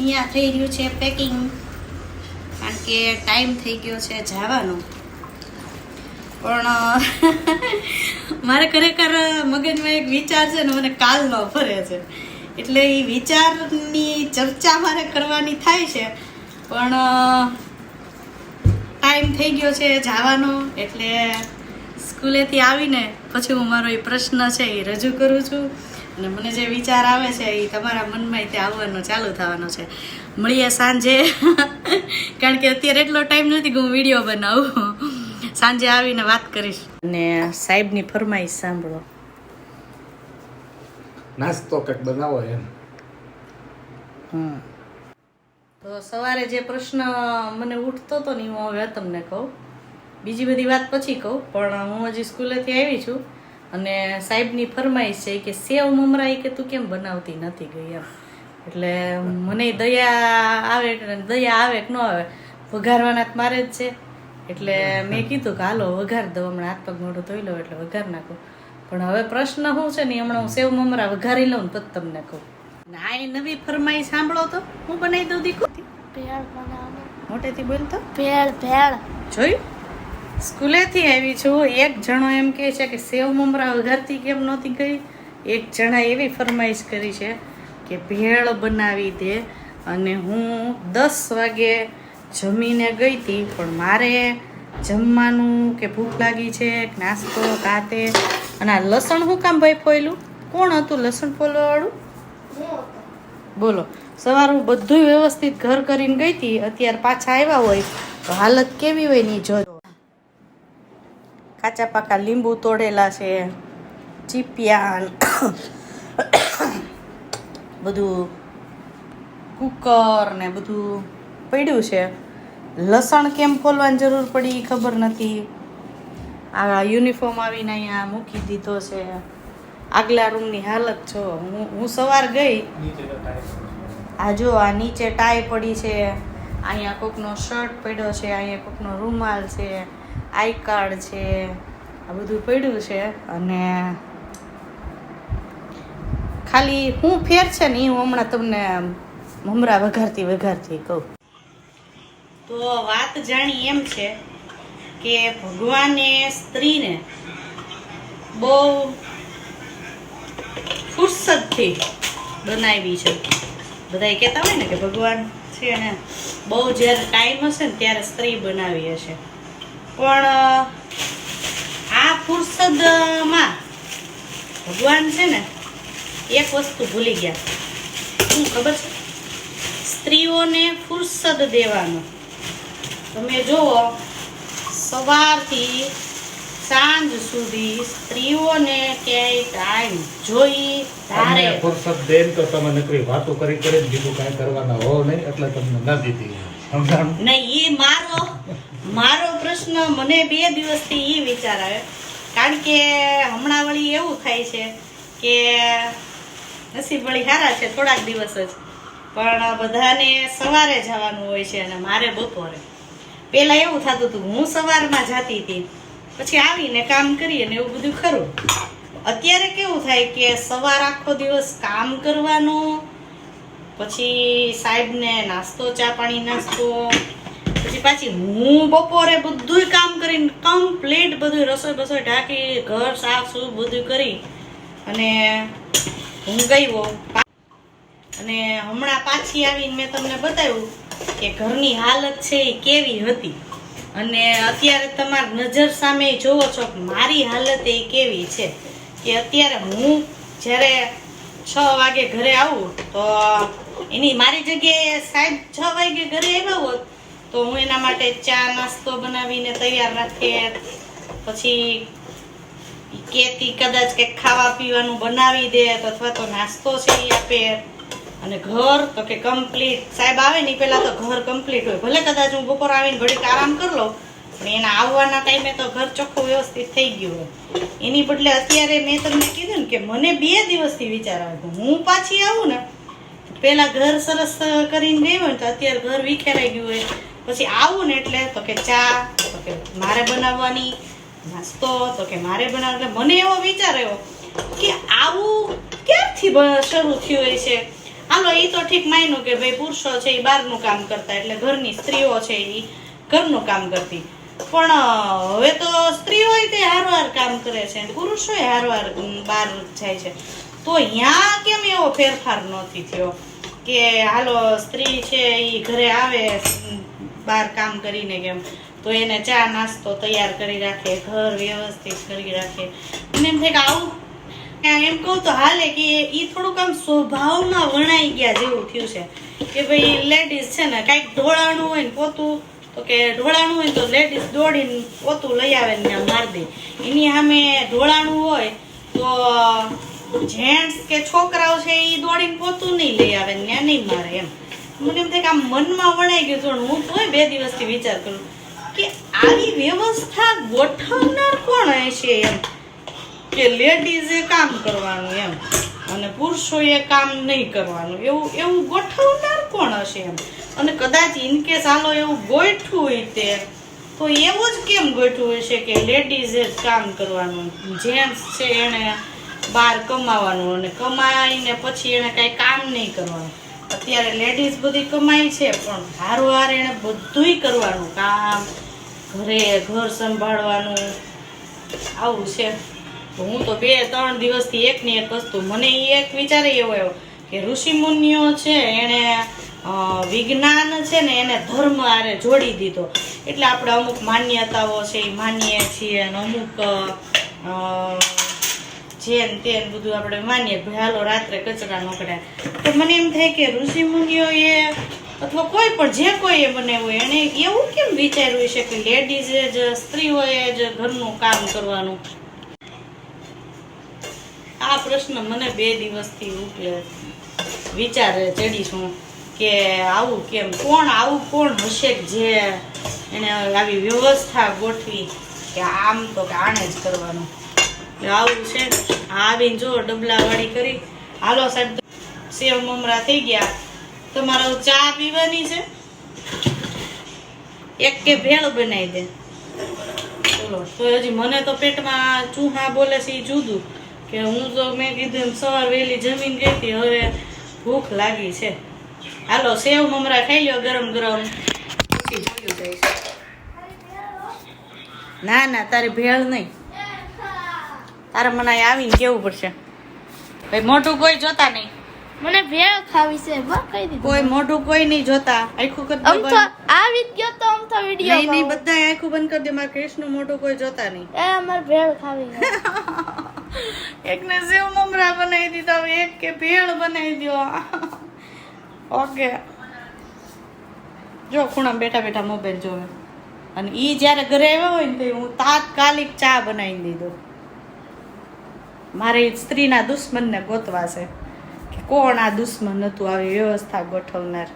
અહીંયા થઈ રહ્યું છે પેકિંગ કારણ કે ટાઈમ થઈ ગયો છે જવાનો. પણ મારે ખરેખર મગજમાં એક વિચાર છે ને મને કાલનો ફરે છે. એટલે એ વિચારની ચર્ચા મારે કરવાની થાય છે. પણ ટાઈમ થઈ ગયો છે જવાનો, એટલે સ્કૂલેથી આવીને પછી હું મારો એ પ્રશ્ન છે એ રજૂ કરું છું. અને મને જે વિચાર આવે છે એ તમારા મનમાં તે આવવાનો ચાલુ થવાનો છે. મળીએ સાંજે. કારણ કે અત્યારે એટલો ટાઈમ નથી કે હું વીડિયો બનાવું. સાંજે આવીને વાત કરીશ. અને સાહેબની ફરમાઈશ સાંભળો. નાસ્તો કંઈક બનાવો એમ. હમ. તો સવારે જે પ્રશ્ન મને ઉઠતો હતો ને હું હવે તમને કહું. બીજી બધી વાત પછી કહું પણ હું હજી સ્કૂલેથી આવી છું. અને સાહેબની ફરમાઈશ છે કે સેવ મમરા કે તું કેમ બનાવતી નથી ગઈ એમ. એટલે મને દયા આવે એટલે દયા આવે કે ન આવે વઘારવાના તો મારે જ છે. એટલે મેં કીધું કે હાલો વઘાર દઉં. હમણાં હાથ પગ મોઢું ધોઈ લઉં એટલે વઘાર નાખું. પણ હવે પ્રશ્ન શું છે ને હમણાં હું સેવ મમરા વઘારી લઉં ને પછી તમને કહું. ના એ નવી ફરમાઈ સાંભળો તો. હું બનાવી દઉં દીકું મોટેથી બોલ તો. ભેળ ભેળ. જોયું? સ્કૂલેથી આવી છું. એક જણો એમ કહે છે કે સેવ મમરા વઘારતી કેમ નહોતી ગઈ એક જણા એવી ફરમાઈશ કરી છે કે ભેળ બનાવી દે અને હું દસ વાગે જમીને ગઈ હતી, પણ મારે જમવાનું કે ભૂખ લાગી છે નાસ્તો, કાતે. અને આ લસણ હું કામ ભાઈ ફોયલું? કોણ હતું લસણ ફોલવાવાળું બોલો. સવાર હું બધું વ્યવસ્થિત ઘર કરીને ગઈ હતી. અત્યારે પાછા આવ્યા હોય તો હાલત કેવી હોયની જો કાચા પાકા લીંબુ તોડેલા છે ચીપિયા બધું કુકર ને બધું પડ્યું છે. લસણ કેમ ખોલવાની જરૂર પડી ખબર નથી. આ યુનિફોર્મ આવીને અહીંયા મૂકી દીધો છે. આગલા રૂમની હાલત છો હું હું સવાર ગઈ. આ જો આ નીચે ટાઈ પડી છે. અહીંયા કોકનો શર્ટ પડ્યો છે અહીંયા કોકનો રૂમાલ છે. આઈ કાર્ડ છે, આ બધું પડ્યું છે અને ખાલી હું ફેર છે ને એ હું હમણાં તમને મમરા વઘારતી વઘારતી કહું. તો વાત જાણી એમ છે કે ભગવાને સ્ત્રીને બહુ ફુરસદથી બનાવી છે. બધા કહેતા હોય ને કે ભગવાન છે ને બહુ જ્યારે ટાઈમ હશે ને ત્યારે સ્ત્રી બનાવી હશે. પણ આ ફુરસદમાં ભગવાન છે ને એક વસ્તુ ભૂલી ગયા. શું ખબર છે? સ્ત્રીઓને ફુરસદ દેવાનો. તમે જુઓ સવારથી સાંજ સુધી સ્ત્રીઓને ક્યાંય ટાઈમ જોઈ તારે ફુરસદ ફુરસત દે તો તમે નકરી વાતો કરી કરી બીજું કાંઈ કરવાના હો નહીં એટલે તમને ન દીધી. નહીં એ મારો મારો પ્રશ્ન મને બે દિવસથી એ વિચાર આવ્યો. કારણ કે હમણાં વળી એવું થાય છે કે નસીબ વળી સારા છે, થોડાક દિવસ જ. પણ બધાને સવારે જવાનું હોય છે અને મારે બપોરે. પહેલાં એવું થતું હતું, હું સવારમાં જતી હતી. પછી આવીને કામ કરીએ ને એવું બધું ખરું. અત્યારે કેવું થાય કે સવાર આખો દિવસ કામ કરવાનું, પછી સાહેબને નાસ્તો, ચા પાણી, નાસ્તો પછી પાછી હું બપોરે બધુંય કામ કરીને કમ્પ્લીટ બધું રસોઈ બસોઈ ઢાંકી, ઘર સાફ સૂફ બધું કરી અને હું ગયો અને હમણાં પાછી આવીને મેં તમને બતાવ્યું કે ઘરની હાલત છે એ કેવી હતી. અને અત્યારે તમારી નજર સામે જોવો છો મારી હાલત એ કેવી છે. કે અત્યારે હું જ્યારે છ વાગે ઘરે આવું તો એની મારી જગ્યાએ સાહેબ છ વાગે ઘરે આવ્યા હોત તો હું એના માટે ચા નાસ્તો બનાવીને તૈયાર રાખે. પછી કેતી કદાચ કંઈક ખાવા પીવાનું બનાવી દે અથવા તો નાસ્તો છે એ આપે. અને ઘર તો કે કમ્પ્લીટ સાહેબ આવે ને પહેલાં તો ઘર કમ્પ્લીટ હોય. ભલે કદાચ હું બપોર આવીને ઘડીક આરામ કરી લઉં, પણ એના આવવાના ટાઈમે તો ઘર ચોખ્ખું વ્યવસ્થિત થઈ ગયું હોય. એની બદલે અત્યારે મેં તમને કીધું ને કે મને બે દિવસથી વિચાર આવ્યો હું પાછી આવું ને પેલા ઘર સરસ કરીને ગઈ હોય ને તો અત્યારે ઘર વિખેરાઈ ગયું હોય. પછી આવું ને એટલે તો કે ચા, તો કે મારે બનાવવાની, નાસ્તો, તો કે મારે બનાવવા એટલે મને એવો વિચાર આવ્યો કે આવું ક્યારથી શરૂ થયું હોય છે? હાલો એ તો ઠીક માન્યું કે ભાઈ પુરુષો છે એ બહારનું કામ કરતા, એટલે ઘરની સ્ત્રીઓ છે એ ઘરનું કામ કરતી. પણ હવે તો સ્ત્રીઓ તે હારવાર કામ કરે છે પુરુષો હારવાર બહાર જાય છે. તો અહીંયા કેમ એવો ફેરફાર નથી થયો કે, હાલો, સ્ત્રી છે એ ઘરે આવે બહાર કામ કરીને કેમ તો એને ચા, નાસ્તો તૈયાર કરી રાખે, ઘર વ્યવસ્થિત કરી રાખે. એમ થાય કે આવું એમ કહું તો હાલે કે એ થોડુંક આમ સ્વભાવમાં વણાઈ ગયા જેવું થયું છે. કે ભાઈ લેડીઝ છે ને, કાંઈક ઢોળાણું હોય ને પોતું, તો કે ઢોળાણું હોય તો લેડીઝ દોડીને પોતું લઈ આવે ને મારી દે. એની સામે ઢોળાણું હોય તો જેન્ટ્સ કે છોકરાઓ છે એ દોડીને પોતું નહીં લઈ આવે ને નહીં મારે એમ. મને એમ થાય કે આમ મનમાં વણાઈ ગયું થોડું હું તોય બે દિવસથી વિચાર કરું કે આવી વ્યવસ્થા ગોઠવનાર કોણ હશે એમ? કે લેડીઝે કામ કરવાનું એમ અને પુરુષોએ કામ નહીં કરવાનું? એવું એવું ગોઠવનાર કોણ હશે એમ? અને કદાચ ઇનકેસ હાલો એવું ગોઠવું હોય તે, તો એવું જ કેમ ગોઠવું હશે કે લેડીઝે જ કામ કરવાનું? જેન્ટ્સ છે એણે બહાર કમાવાનું અને કમાઈને પછી એણે કાંઈ કામ નહીં કરવાનું. અત્યારે લેડીઝ બધી કમાય છે, પણ હારવાર એણે બધુંય કરવાનું કામ, ઘરે ઘર સંભાળવાનું, આવું છે. હું તો બે ત્રણ દિવસથી એકની એક વસ્તુ, મને એ એક વિચાર એવો આવ્યો કે ઋષિ મુનિઓ છે, એણે વિજ્ઞાન છે ને એને ધર્મ આરે જોડી દીધો. એટલે આપણે અમુક માન્યતાઓ છે એ માનીએ છીએ અને અમુક જેન તેન બધું આપણે માનીએ ભાઈ રાત્રે કચરા નોકડ્યા તો મને એમ થાય કે ઋષિ મુનિઓએ અથવા કોઈ પણ જે કોઈએ બનાવ્યું એને એવું કેમ વિચાર્યું છે કે લેડીઝે જ, સ્ત્રીઓએ જ ઘરનું કામ કરવાનું? આ પ્રશ્ન મને બે દિવસથી ઉકલે વિચારે ચડી છું કે આવું કેમ? કોણ આવું કોણ હશે જે એને આવી વ્યવસ્થા ગોઠવી કે આમ તો કે આણે જ કરવાનું? આવું છે આવીને જો ડબલા વાળી કરી. હાલો સાહેબ, સેવ મમરા થઈ ગયા. તમારો ચા પીવાની છે? એક કે ભેળ બનાવી દે. ચલો, તો હજી મને તો પેટમાં ચૂહા બોલે છે એ જુદું. કે હું તો મેં કીધું એમ સવાર વહેલી જમીન ગઈ હતી, હવે ભૂખ લાગી છે. હાલો, સેવ મમરા ખાઈ લ્યો ગરમ ગરમ. ના ના, તારે ભેળ નહીં. તારે મને આવીને કેવું પડશે? ભાઈ મોઢું કોઈ જોતા નહીં. મને ભેળ ખાવી છે બસ કહી દીધું. કોઈ મોઢું કોઈ નહીં જોતા. આખું કરી દે તો બંધ. આવી જ ગયો તો આમ તો વિડિયો નહીં નહીં બધા આખું બંધ કરી દે. મારા કૃષ્ણ મોઢું કોઈ જોતા નહીં. એ અમાર ભેળ ખાવી. એકને સેવ મમરા બનાવી દીધા હવે એક કે ભેળ બનાવી દો. ઓકે. જો ખૂણા બેઠા બેઠા મોબાઈલ જોવે. અને ઈ જ્યારે ઘરે આવ્યા હોય ને તો હું તાત્કાલિક ચા બનાવી દીધો. મારે સ્ત્રીના દુશ્મનને ગોતવા છે કે કોણ આ દુશ્મન હતું? આવી વ્યવસ્થા ગોઠવનાર.